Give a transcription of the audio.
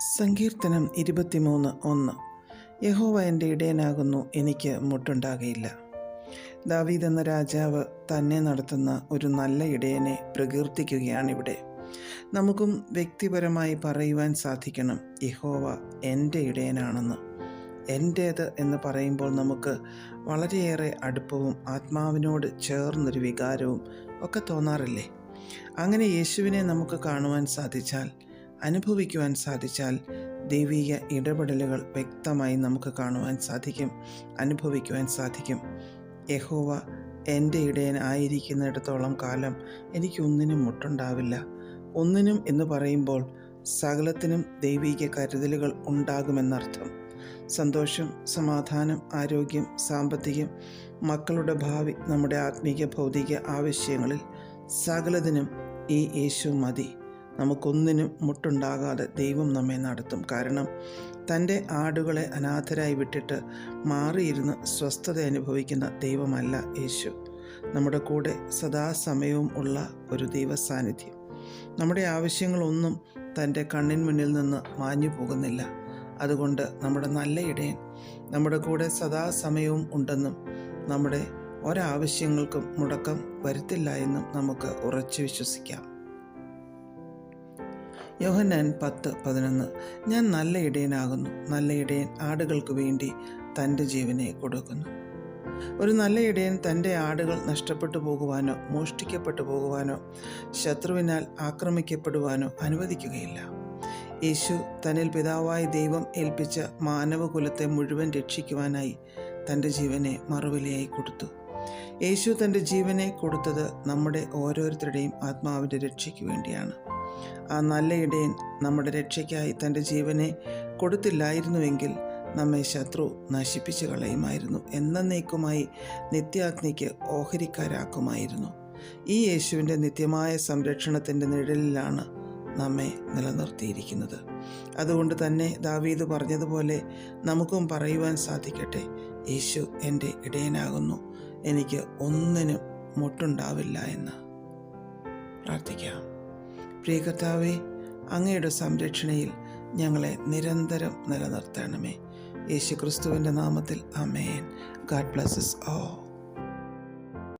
സങ്കീർത്തനം ഇരുപത്തിമൂന്ന് ഒന്ന്. യഹോവ എന്റെ ഇടയനാകുന്നു എനിക്ക് മുട്ടുണ്ടാകയില്ല. ദാവീദ് എന്ന രാജാവ് തന്നെ നടത്തുന്ന ഒരു നല്ല ഇടയനെ പ്രകീർത്തിക്കുകയാണിവിടെ. നമുക്കും വ്യക്തിപരമായി പറയുവാൻ സാധിക്കണം യഹോവ എന്റെ ഇടയനാണെന്ന്. എന്റേത് എന്ന് പറയുമ്പോൾ നമുക്ക് വളരെയേറെ അടുപ്പവും ആത്മാവിനോട് ചേർന്നൊരു വികാരവും ഒക്കെ തോന്നാറില്ലേ? അങ്ങനെ യേശുവിനെ നമുക്ക് കാണുവാൻ സാധിച്ചാൽ അനുഭവിക്കുവാൻ സാധിച്ചാൽ ദൈവീക ഇടപെടലുകൾ വ്യക്തമായി നമുക്ക് കാണുവാൻ സാധിക്കും അനുഭവിക്കുവാൻ സാധിക്കും. യഹോവ എന്റെ ഇടയൻ ആയിരിക്കുന്നിടത്തോളം കാലം എനിക്കൊന്നിനും മുട്ടുണ്ടാവില്ല. ഒന്നിനും എന്ന് പറയുമ്പോൾ സകലത്തിനും ദൈവീക കരുതലുകൾ ഉണ്ടാകുമെന്നർത്ഥം. സന്തോഷം സമാധാനം ആരോഗ്യം സാമ്പത്തികം മക്കളുടെ ഭാവി നമ്മുടെ ആത്മീക ഭൗതിക ആവശ്യങ്ങളിൽ സകലതിനും ഈ യേശു മതി. നമുക്കൊന്നിനും മുട്ടുണ്ടാകാതെ ദൈവം നമ്മെ നടത്തും. കാരണം തന്റെ ആടുകളെ അനാഥരായി വിട്ടിട്ട് മാറിയിരുന്ന് സ്വസ്ഥത അനുഭവിക്കുന്ന ദൈവമല്ല യേശു. നമ്മുടെ കൂടെ സദാസമയവും ഉള്ള ഒരു ദൈവ സാന്നിധ്യം നമ്മുടെ ആവശ്യങ്ങളൊന്നും തന്റെ കണ്ണിൻ മുന്നിൽ നിന്ന് മാഞ്ഞു പോകുന്നില്ല. അതുകൊണ്ട് നമ്മുടെ നല്ല ഇടയൻ നമ്മുടെ കൂടെ സദാസമയവും ഉണ്ടെന്നും നമ്മുടെ ഒരാവശ്യങ്ങൾക്കും മുടക്കം വരുത്തില്ല എന്നും നമുക്ക് ഉറച്ചു വിശ്വസിക്കാം. യോഹന്നാൻ പത്ത് പതിനൊന്ന്. ഞാൻ നല്ല ഇടയനാകുന്നു. നല്ല ഇടയൻ ആടുകൾക്ക് വേണ്ടി തന്റെ ജീവനെ കൊടുക്കുന്നു. ഒരു നല്ല ഇടയൻ തന്റെ ആടുകൾ നഷ്ടപ്പെട്ടു പോകുവാനോ മോഷ്ടിക്കപ്പെട്ടു പോകുവാനോ ശത്രുവിനാൽ ആക്രമിക്കപ്പെടുവാനോ അനുവദിക്കുകയില്ല. യേശു തന്നിൽ പിതാവായ ദൈവം ഏൽപ്പിച്ച മാനവകുലത്തെ മുഴുവൻ രക്ഷിക്കുവാനായി തന്റെ ജീവനെ മറുവിലയായി കൊടുത്തു. യേശു തന്റെ ജീവനെ കൊടുത്തത് നമ്മുടെ ഓരോരുത്തരുടെയും ആത്മാവിന്റെ രക്ഷയ്ക്ക് വേണ്ടിയാണ്. ആ നല്ല ഇടയൻ നമ്മുടെ രക്ഷയ്ക്കായി തന്റെ ജീവനെ കൊടുത്തില്ലായിരുന്നുവെങ്കിൽ നമ്മെ ശത്രു നശിപ്പിച്ചു കളയുമായിരുന്നു. എന്നേക്കുമായി നിത്യാഗ്നിക്ക് ഓഹരിക്കാരാക്കുമായിരുന്നു. ഈ യേശുവിന്റെ നിത്യമായ സംരക്ഷണത്തിന്റെ നിഴലിലാണ് നമ്മെ നിലനിർത്തിയിരിക്കുന്നത്. അതുകൊണ്ട് തന്നെ ദാവീദ് പറഞ്ഞതുപോലെ നമുക്കും പറയുവാൻ സാധിക്കട്ടെ. യേശു എന്റെ ഇടയനാകുന്നു. എനിക്ക് ഒന്നിനും മുട്ടുണ്ടാവില്ല എന്ന് പ്രാർത്ഥിക്കാം. പ്രിയ കർത്താവേ അങ്ങയുടെ സംരക്ഷണയിൽ ഞങ്ങളെ നിരന്തരം നിലനിർത്തണമേ. യേശു ക്രിസ്തുവിന്റെ നാമത്തിൽ അമേൻ ഗാഡ് ബ്ലസ്സസ് ഓ